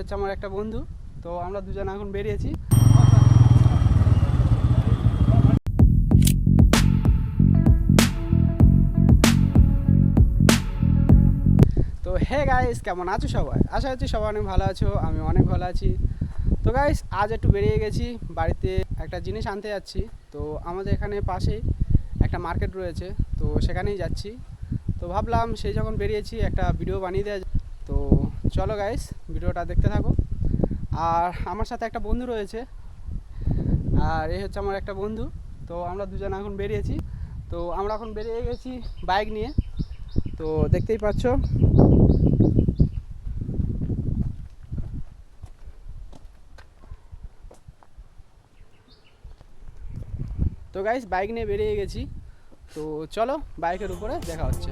হচ্ছে আমার একটা বন্ধু, তো আমরা দুজন এখন বেরিয়েছি। তো হে গাইস কেমন আছো সবাই? আশা করছি সবাই অনেক ভালো আছো, আমি অনেক ভালো আছি। তো গাইস আজ একটু বেরিয়ে গেছি, বাড়িতে একটা জিনিস আনতে যাচ্ছি। তো আমাদের এখানে পাশেই একটা মার্কেট রয়েছে, তো সেখানেই যাচ্ছি। তো ভাবলাম সেই যখন বেরিয়েছি, একটা ভিডিও বানিয়ে দেওয়া তো চলো গাইস ভিডিওটা দেখতে থাকো। আর আমার সাথে একটা বন্ধু রয়েছে। আর এই হচ্ছে আমার একটা বন্ধু। তো আমরা দুজন এখন বেরিয়েছি। তো আমরা এখন বেরিয়ে গেছি বাইক নিয়ে। তো দেখতেই পাচ্ছ। তো গাইস বাইক নিয়ে বেরিয়ে গেছি। তো চলো বাইকের উপরে দেখা হচ্ছে।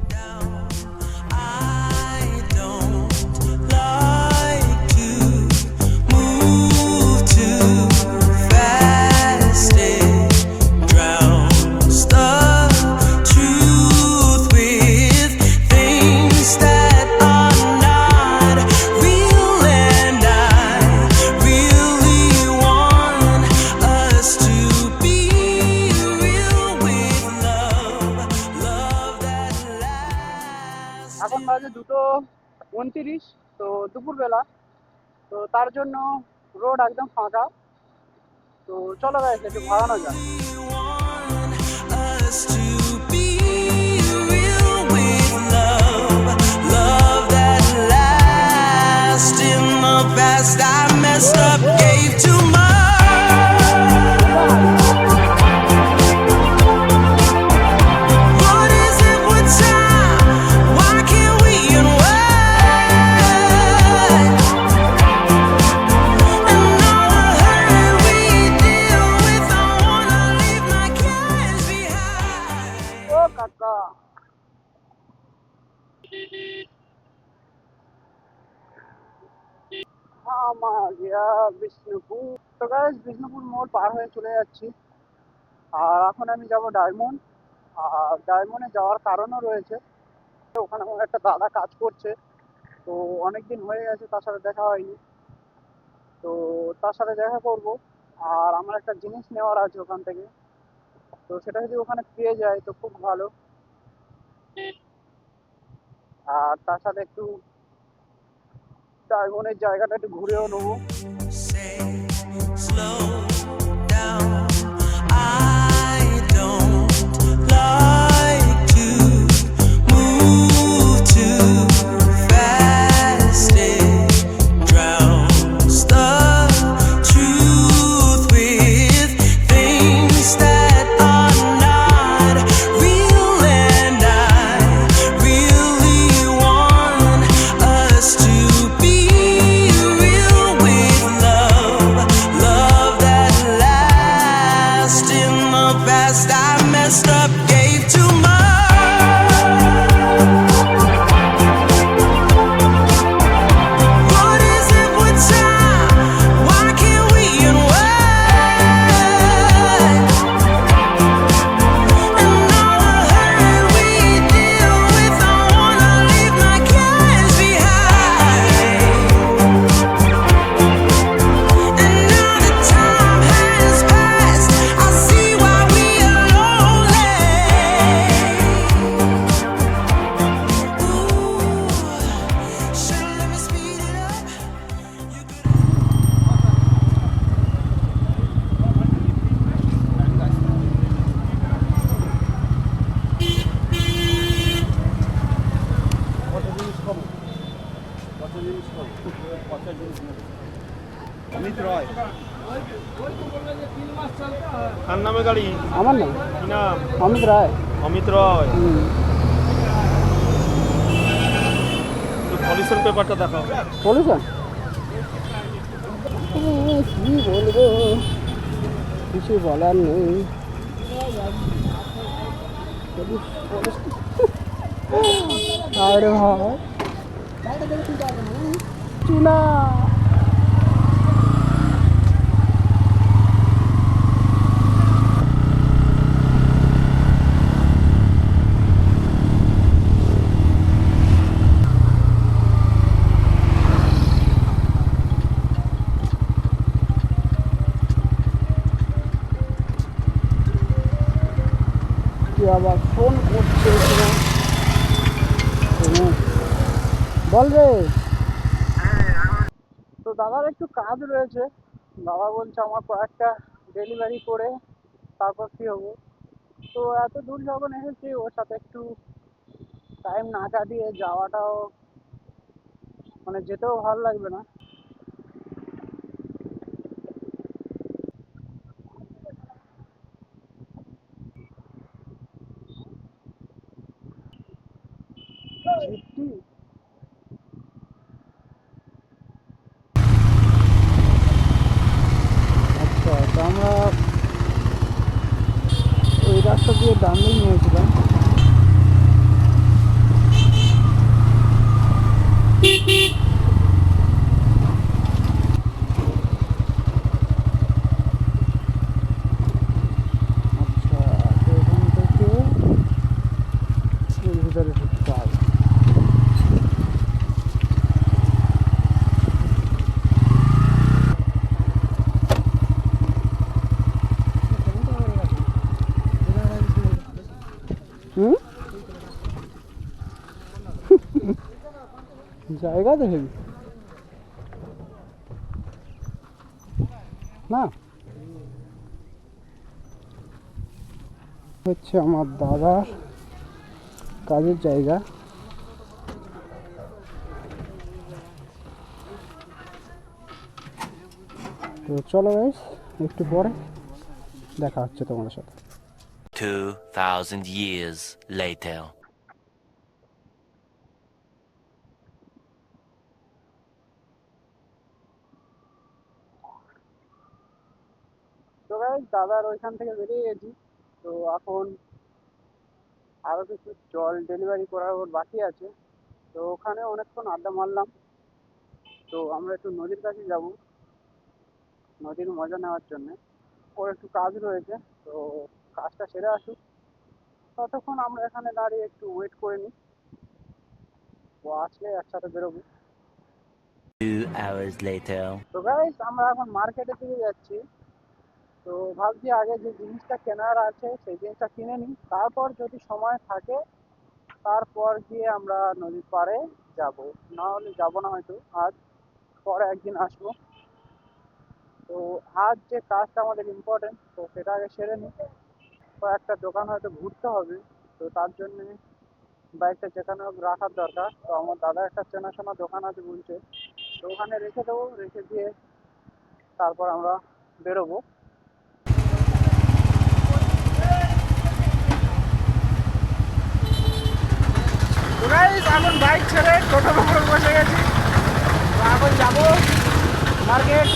এখন বাজে দুটো উনত্রিশ, তো দুপুরবেলা। তো তার জন্য রোড একদম ফাঁকা। তো চলো ভাই একটু ভাগানো যাক। Best I messed Bishnupur. তো বিষ্ণুপুর মোড় পার হয়ে চলে যাচ্ছি। আর এখন আমি যাব ডায়মন্ড। আর ডায়মন্ডে যাওয়ার কারণও রয়েছে। ওখানে আমার একটা দাদা কাজ করছে। তো অনেক দিন হয়ে গেছে, তার সাথে দেখা হয়নি। তো তার সাথে দেখা করব। আর আমার একটা জিনিস নেওয়ার আছে ওখান থেকে। তো সেটা যদি ওখানে পেয়ে যায়, তো খুব ভালো। আর তার সাথে একটু ডায়মন্ডের জায়গাটা একটু ঘুরেও নেব। অমিত রায়। অমিত রয়। পলিউশন পেপারটা দেখাও। বলেছেন কি বলব? কিছু বলার নেই। আরে ভাই চুনা আবার ফোন করছে কিনা কোনো বল রে। তো দাদার একটু কাজ রয়েছে। বাবা বলছে আমার কয়েকটা ডেলিভারি করে তারপর কি হব। তো এত দূর যখন এসেছি, ওর সাথে একটু টাইম না কাটিয়ে যাওয়াটাও মানে যেতেও ভালো লাগবে না ঝিট্টি আচ্ছা তো আমরা ওই রাস্তা দিয়ে ডান দিক নিয়েছিলাম আচ্ছা তো এখান থেকে এর ভিতরে ঢুকতে হবে হুম জায়গা দেখে না? হচ্ছে আমার দাদার কাজের জায়গা। তো চলো গাইস একটু পরে দেখা হচ্ছে তোমাদের সাথে। 2,000 years later. দাদার ওইখান থেকে বেরিয়ে গেছি। তো এখন আরও কিছু জল ডেলিভারি করার ওর বাকি আছে। তো ওখানে অনেকক্ষণ আড্ডা মারলাম। তো আমরা একটু নদীর কাছে যাব নদীর মজা নেওয়ার জন্যে। ওর একটু কাজ রয়েছে তো কাজটা সেরে আসুক। ততক্ষণ আমরা এখানে দাঁড়িয়ে একটু ওয়েট করে নিই। ও আসলে একসাথে বেরোবো। Two hours later. তো গাইস আমরা এখন মার্কেটের দিকে যাচ্ছি। তো ভাবছি আগে যে জিনিসটা কেনার আছে, সেই জিনিসটা কিনে নিই। তারপর যদি সময় থাকে, তারপর গিয়ে আমরা নদীর পাড়ে যাব। না হলে যাব না হয়তো, আজ পরে একদিন আসব। তো আজ যে কাজটা আমাদের ইম্পর্টেন্ট তো সেটা আগে সেরে নিই। কয়েকটা দোকান হয়তো ঘুরতে হবে, তো তার জন্যে বাইকটা যেখানে হোক রাখার দরকার। তো আমার দাদা একটা চেনাশোনা দোকান আছে বলছে, তো ওখানে রেখে দেবো, রেখে দিয়ে তারপর আমরা বেরোবো। এখন বাইক ছেড়ে টোটোর উপর বসে গেছি। এখন যাব। মার্কেট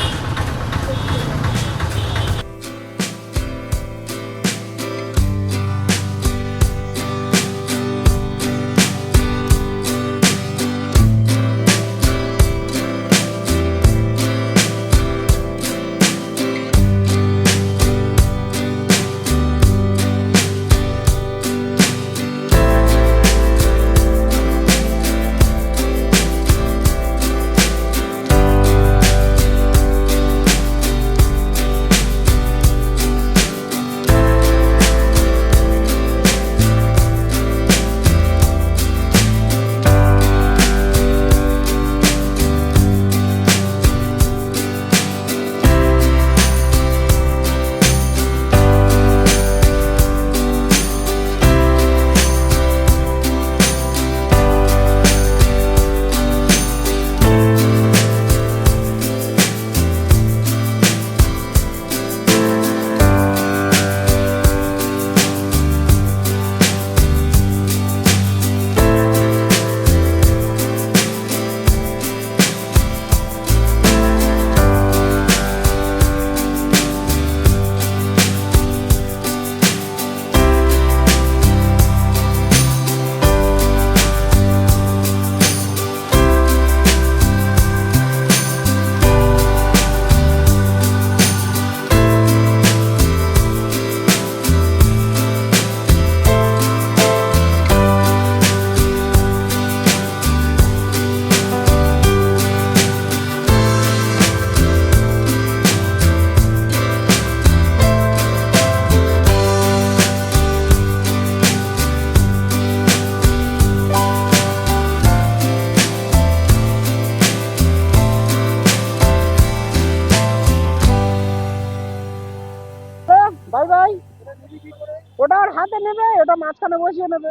নেবে, এটা মাঝখানে বসিয়ে নেবে।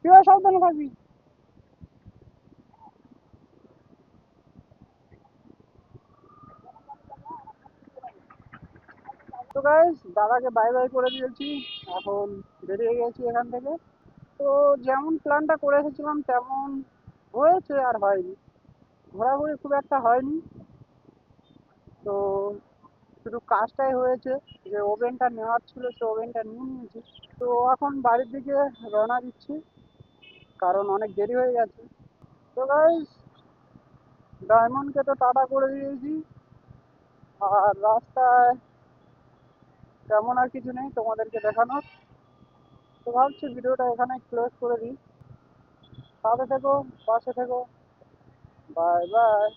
তুইও সাবধানে থাকবি। তো গাইস দাদাকে বাই বাই করে দিয়েছি। এখন বেরিয়ে গেছি এখান থেকে। তো যেমন প্ল্যানটা করে এসেছিলাম, তেমন হয়েছে আর হয়নি। ঘোরাঘুরি খুব একটা হয়নি। তো শুধু কাজটাই হয়েছে, যে ওভেনটা নেওয়ার ছিল, সে ওভেনটা নিয়ে নিয়েছি। তো এখন বাড়ির দিকে রওনা দিচ্ছি, কারণ অনেক দেরি হয়ে গেছে। তো গাইস ডায়মন্ডকে তো টাটা করে দিয়েছি। আর রাস্তায় তেমন আর কিছু নেই তোমাদেরকে দেখানোর। তো ভাবছি ভিডিওটা এখানে ক্লোজ করে দিই। সাথে থেকো, পাশে থেকো। বাই বাই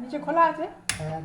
নিচে খোলা আছে? হ্যাঁ